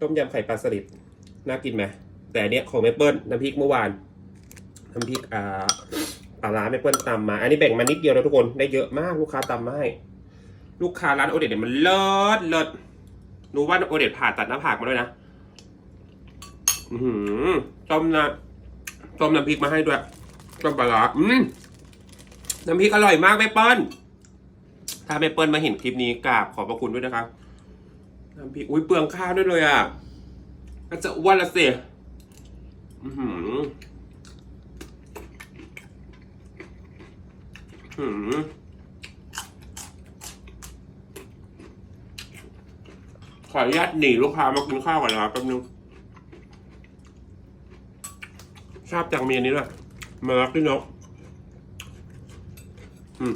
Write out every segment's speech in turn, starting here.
ต้มยำไข่ปลาสลิดน่ากินไหมแต่เนี้ยของแม่เปิลน้ำพริกเมื่อวานน้ำพริกอ่าปลาร้าแม่เปิลตำมา อันนี้แบ่งมานิดเดียวนะทุกคนได้เยอะมากลูกค้าตำมาให้ลูกค้าร้านโอเดตเนี่ยมันเลิศเลิศรู้ว่าโอเดตผ่าตัดหน้าผากมาด้วยนะอือหือต้มน้ำต้มน้ำพริกมาให้ด้วยต้มปลาร้าอืมน้ำพริกอร่อยมากแม่เปิลถ้าแม่เปิลมาเห็นคลิปนี้กราบขอบพระคุณด้วยนะครับ น้ำพริกอุ้ยเปลืองข้าวด้วยเลยอะก็จะอ้วนละสิอือหืออื้อหือขออนุญาตหนีลูกค้ามากินข้าวก่อนนะครับแป๊บนึงชอบจังเมียนี้ด้วยมารักพี่นกอืม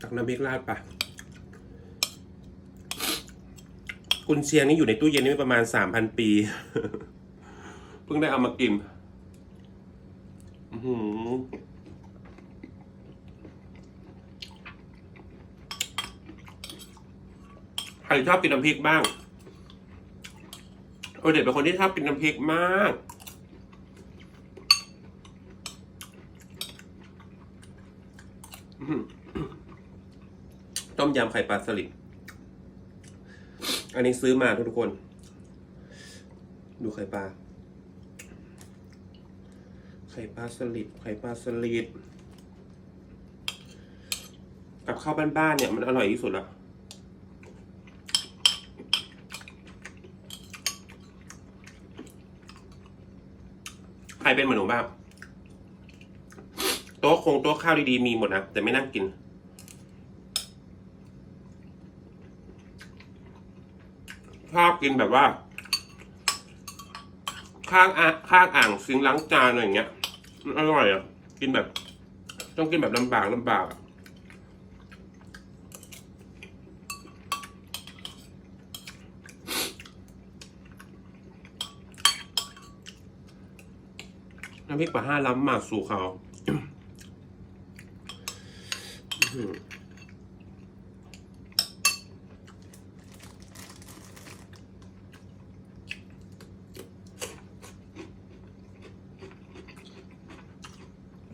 ตัก น้ำพริกราดไปกุนเชียงนี่อยู่ในตู้เย็นนี่ประมาณสามพันปี เพิ่งได้เอามากินใครชอบกินน้ำพริกบ้างโอเด็ดเป็นคนที่ชอบกินน้ำพริกมากอื้อหือ ต้มยำไข่ปลาสลิด อันนี้ซื้อมาทุกทุกคน ดูไข่ปลา ไข่ปลาสลิด ไข่ปลาสลิด กับข้าวบ้านๆเนี่ยมันอร่อยที่สุดละใครเป็นเหมือนหนูบ้าง โต๊ะคงโต๊ะข้าวดีๆมีหมดนะ แต่ไม่นั่งกิน ชอบกินแบบว่า ข้างอะข้างอ่างซิงล้างจานอะไรอย่างเงี้ยมันอร่อยอะ กินแบบ ต้องกินแบบลำบากลำบากอะน้ำพริกปลาห้าล้ำหมากสู่เขา อื้อหือ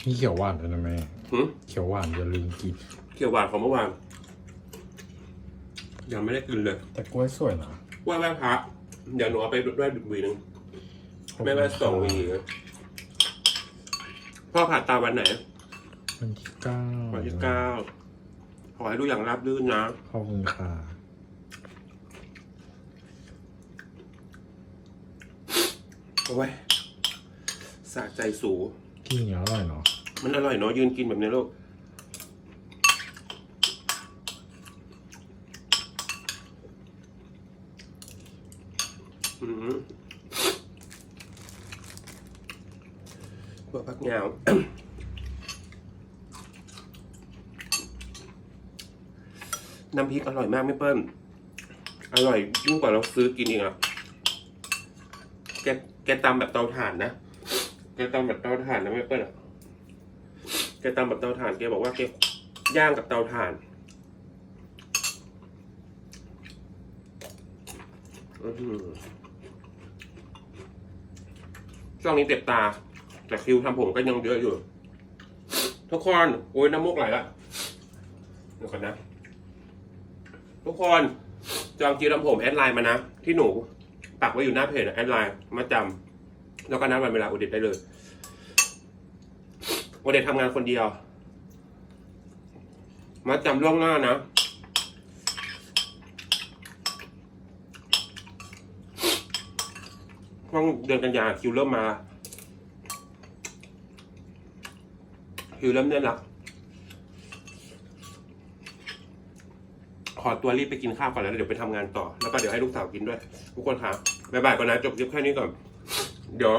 นี่เขียวหวานด้วยนะแม่หืมเขียวหวานอย่าลืมกิน เขียวหวานของเมื่อวานยังไม่ได้กินเลยแต่กล้วยสวยนะไหว้ไหว้พระเดี๋ยวหนูเอาไปด้วยหวีหนึงไม่ไหว้สองหวีพ่อผ่าตาวันไหน วันที่เก้าวันที่เก้าขอให้ดูอย่างราบรื่นนะ ขอบคุณค่ะโอ้ยสะใจสูกินอย่างนี้อร่อยเนาะ มันอร่อยเนาะยืนกินแบบนี้ลูกบัวพักยาน้ำพริกอร่อยมากไม่เปิ้ล อร่อยยิ่งกว่าเราซื้อกินเองอะ แกแกตำแบบเตาถ่านนะ แกตำแบบเตาถ่านนะไม่เปิ้ลอะ แกตำแบบเตาถ่านแกบอกว่าแกย่างกับเตาถ่านอื้อหือช่วงนี้เจ็บตา แต่คิวทำผมก็ยังเยอะอยู่ ทุกคน โอ้ยน้ำมูกไหลละเดี๋ยวก่อนนะ ทุกคนจองคิวทำผมแอดไลน์มานะ ที่หนูปักไว้อยู่หน้าเพจอะแอดไลน์มาจำแล้วก็นัดวันเวลาอุดิตได้เลย อุดิตทำงานคนเดียว มาจำล่วงหน้านะ ช่วงเดือนกันยาคิวเริ่มมา คิวเริ่มเนื่อนละขอตัวรีบไปกินข้าวก่อนแล้วเดี๋ยวไปทำงานต่อ แล้วก็เดี๋ยวให้ลูกสาวกินด้วย ทุกคนครับบ๊ายบายก่อนนะ จบคลิปแค่นี้ก่อน เดี๋ยว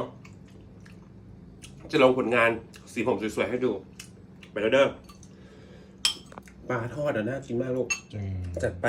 จะลงผลงาน สีผมสวยๆให้ดู ไปแล้วเด้อปลาทอดอะน่ากินมากลูกจริง จัดไป